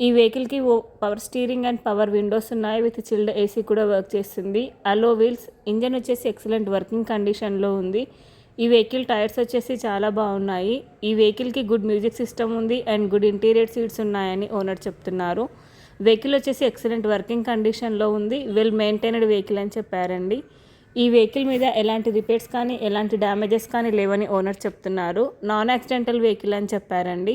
ఈ వెహికల్కి ఓ power steering and power windows ఉన్నాయి విత్ చిల్డ్ ఏసీ కూడా వర్క్ చేస్తుంది. అలో వీల్స్ ఇంజన్ వచ్చేసి ఎక్సలెంట్ వర్కింగ్ కండిషన్లో ఉంది. ఈ వెహికల్ టైర్స్ వచ్చేసి చాలా బాగున్నాయి. ఈ వెహికల్కి గుడ్ మ్యూజిక్ సిస్టమ్ ఉంది అండ్ గుడ్ ఇంటీరియర్ సీట్స్ ఉన్నాయని ఓనర్ చెప్తున్నారు. వెహికల్ వచ్చేసి ఎక్సలెంట్ వర్కింగ్ కండిషన్లో ఉంది. వెల్ మెయింటైనడ్ వెహికల్ అని చెప్పారండి. ఈ వెహికల్ మీద ఎలాంటి రిపేర్స్ కానీ ఎలాంటి డ్యామేజెస్ కానీ లేవని ఓనర్ చెప్తున్నారు. నాన్ యాక్సిడెంటల్ వెహికల్ అని చెప్పారండి.